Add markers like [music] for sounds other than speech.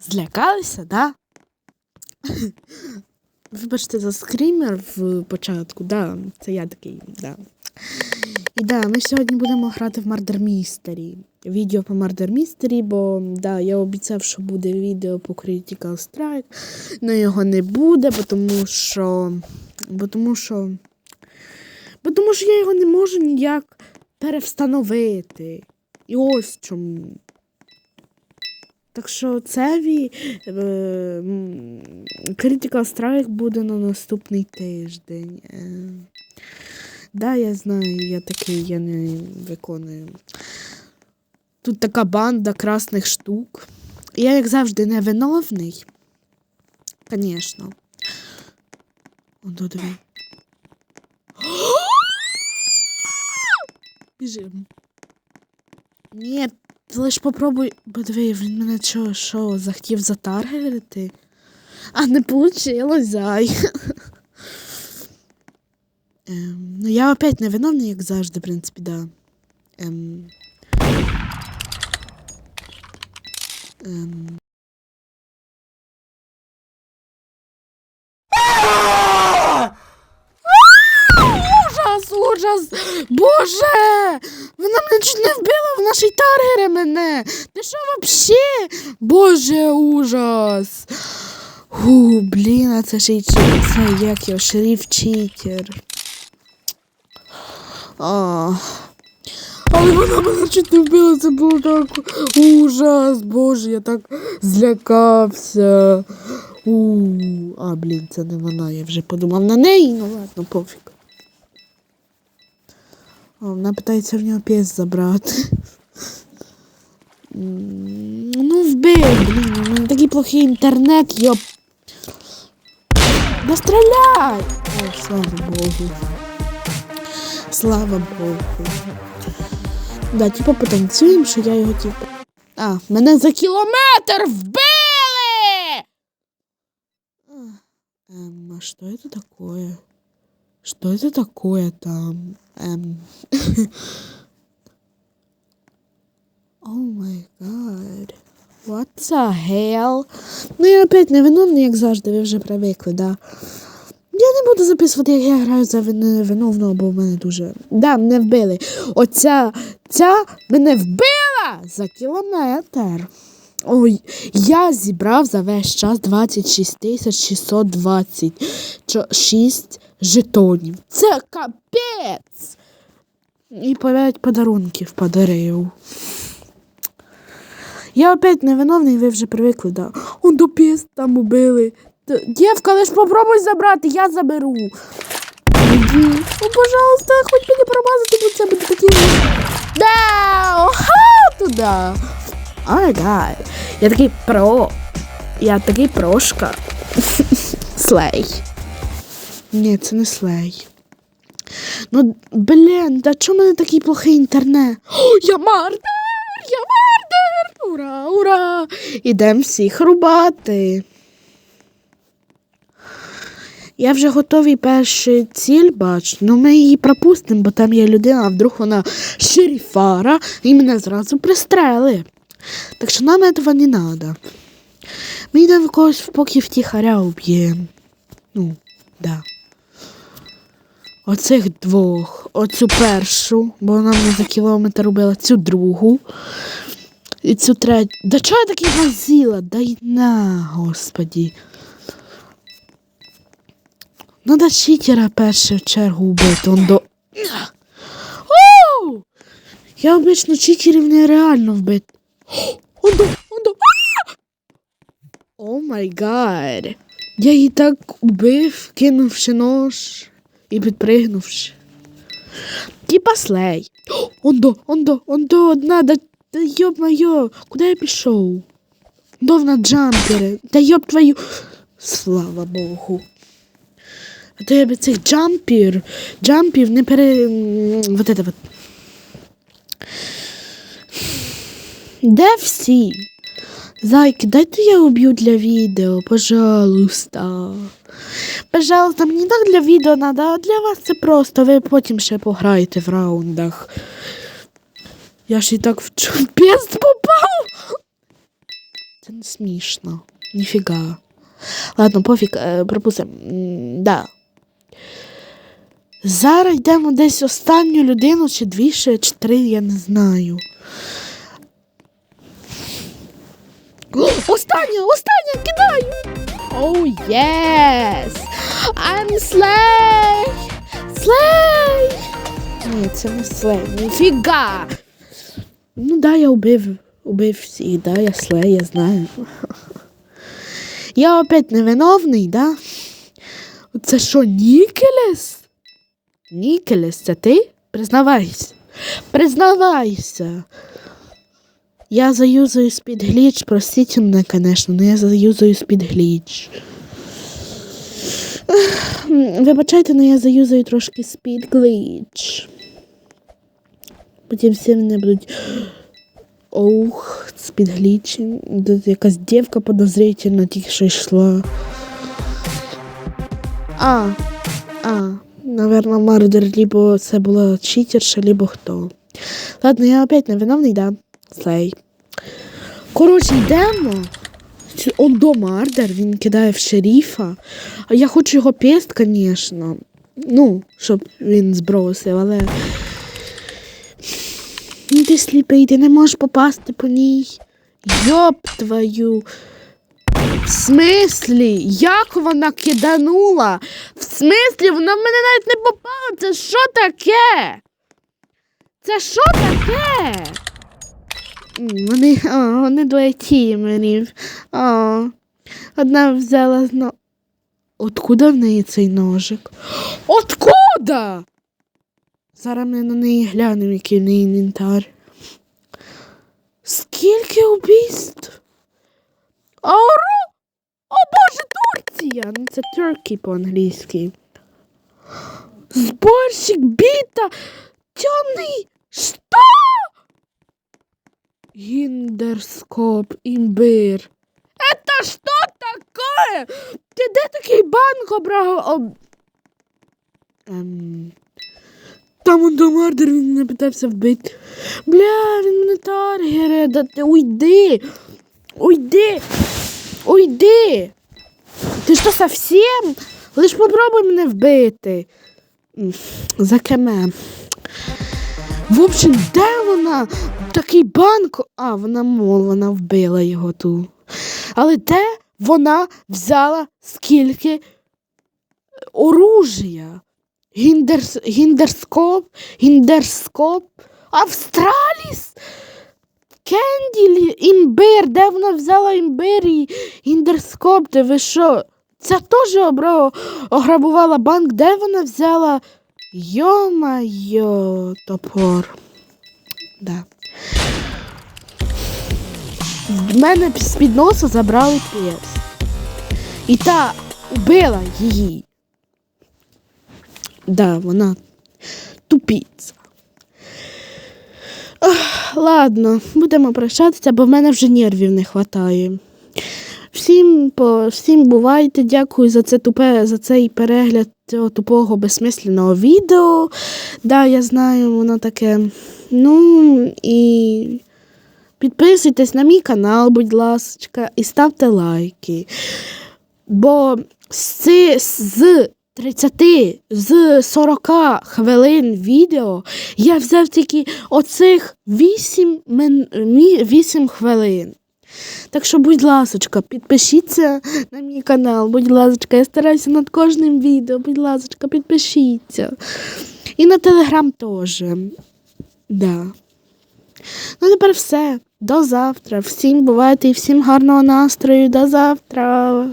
Злякалися, да? [laughs] Вибачте за скрімер в початку, да, це я такий, да. І да, ми сьогодні будемо грати в Murder Mystery. Відео по Murder Mystery, бо да, я обіцяв, що буде відео по Critical Strike, але його не буде, бо тому що. Бо тому що. Бо тому що я його не можу ніяк перевстановити. І ось чому. Так що це ві... е, Strike буде на наступний тиждень. Е, да, я знаю, я такий, я не виконую. Тут така банда красних штук. Я, як завжди, невиновний. Звісно. Оно диви. [gasps] Біжим. Ні, ти лиш попробуй. Бо диви, він мене чого що, захотів затаргерити? А не получилось, зай. [laughs] Ем, ну, я опять невиновний, як завжди, в принципі, да. Ем. Ем. Ужас! Боже! Вона мене чуть не вбила, вона ще й мене! Ти що вообще? Боже, ужас! Ху, блін, а це ще й це як його, шериф читер. Але вона мене чуть не вбила, це було так ужас, боже, я так злякався. У, а, блін, це не вона, я вже подумав на неї, ну ладно, пофіг. О, вона питається в нього піс забрати. М, Ну, вбив, блін, у мене такий плохий інтернет, йоп. Да стріляй! О, слава Богу. Слава Богу. Да, типа потанцюємо, що я його типу. А, мене за кілометр вбили! Эм, а что это такое? Что это такое там? Эм. [laughs] О май гад. What the hell? Ну я опять невиновний, як завжди, ви вже привикли, да. Я не буду записувати, як я граю за невиновного, бо в мене дуже. Да, мене вбили. Оця ця мене вбила за кілометр. Ой, я зібрав за весь час 26 тисяч 626 жетонів. Це капець. І 5 подарунків подарив. Я опять невиновний, ви вже привикли, да. Он до піс там убили. Дівка, лиш попробуй забрати, я заберу. О, пожалуйста, хоч би промазати, бо це буде такі. Да! Ха! Туди. Ой, гай. Я такий про. Я такий прошка. [laughs] Слей. Ні, це не слей. Ну, блін, да чому мене такий плохий інтернет? О, я мардер! Я мардер! Ура, ура! Ідем всіх рубати. Я вже готовий перший ціль бачу, ну ми її пропустимо, бо там є людина, а вдруг вона шерифара і мене зразу пристрели. Так що нам этого не надо. Ми йдемо когось в поки втіхаря уб'ємо. Ну, да. Оцих двох. Оцю першу, бо вона мене за кілометр убила, цю другу. І цю третю. Да чого я такий газіла? Дай на, господі. Надо читера перше в чергу вбити. Он до. Оу! Я обично читерів нереально вбити. [gasps] Он до, он до. А! О май гад. Я її так убив, кинувши нож і підпригнувши. Типа слей. [gasps] Ондо, ондо, ондо, одна, да, йоб моє, куди я пішов? Дов на джампери, да йоб твою. [sighs] Слава Богу. А то я би цих джампір, джампів не пере... Вот это вот. Де всі? Зайки, дайте я уб'ю для відео, пожалуйста. Пожалуйста, мені так для відео надо, а для вас це просто. Ви потім ще пограєте в раундах. Я ж і так в чупець попав. Це не смішно. Ніфіга. Ладно, пофіг, е, пропустимо. Да. Зараз йдемо десь останню людину, чи дві ще, чи три, я не знаю. О, Остання, остання, кидаю! Оу, єс! I'm Slay! Ні, це не Slay, ніфіга! Ну да, я убив, убив всіх, да, я Slay, я знаю. Я опять невиновний, да? Це що, Нікелес? Нікелес, це ти? Признавайся. Признавайся. Я заюзаю спід гліч, простіть мене, конечно, но я заюзаю спід гліч. Вибачайте, но я заюзаю трошки спід гліч. Потім всі мене будуть. Ох, спід гліч. Тут якась дівка подозрительна тільки що йшла. А, а, наверное, Мардер, либо це була читерша, либо хто. Ладно, я опять невиновний, да. Слей. Коротше, йдемо. Он до Мардер, він кидає в шеріфа. А я хочу його пест, звісно. Ну, щоб він збросив, але. Ти сліпий, ти не можеш попасти по ній. Йоп твою. В смислі? Як вона киданула? В смислі, вона в мене навіть не попала. Це що таке? Це що таке? Вони, о, вони двоє тімерів. О, одна взяла зно. Откуда в неї цей ножик? Откуда? Зараз ми на неї глянемо, який в неї інвентар. Скільки убійств? Ауру? О боже, Турція! Ну це Turkey по-англійськи. Зборщик біта! Темний! Що? Гіндерскоп, імбир. Это что такое? Ти де такий банк обрав? Об... Ем... Там он до мардер, він мене питався вбити. Бля, він мене таргере, да ти уйди! Уйди! Уйди! Ти що совсем? Лиш попробуй мене вбити. За кеме. В общем, де вона? Такий банк. А, вона мол, вона вбила його ту. Але де вона взяла скільки оружия? Гіндерс, гіндерскоп, гіндерскоп, Австраліс, Кенділі, імбир, де вона взяла імбир і гіндерскоп, ти ви що? Це теж обра... ограбувала банк, де вона взяла? Йо-майо, топор. Да. В мене з-під носа забрали пес. І та убила її. Да, вона тупіця. Ладно, будемо прощатися, бо в мене вже нервів не вистачає. Всім, по, всім бувайте, дякую за це тупе, за цей перегляд цього тупого безсмисленого відео. Да, я знаю, воно таке. Ну і підписуйтесь на мій канал, будь ласка, і ставте лайки. Бо з, з 30, з 40 хвилин відео я взяв тільки оцих 8, 8 хвилин. Так що, будь ласочка, підпишіться на мій канал, будь ласочка, я стараюся над кожним відео, будь ласочка, підпишіться. І на телеграм теж. Да. Ну, тепер все. До завтра. Всім бувайте і всім гарного настрою. До завтра.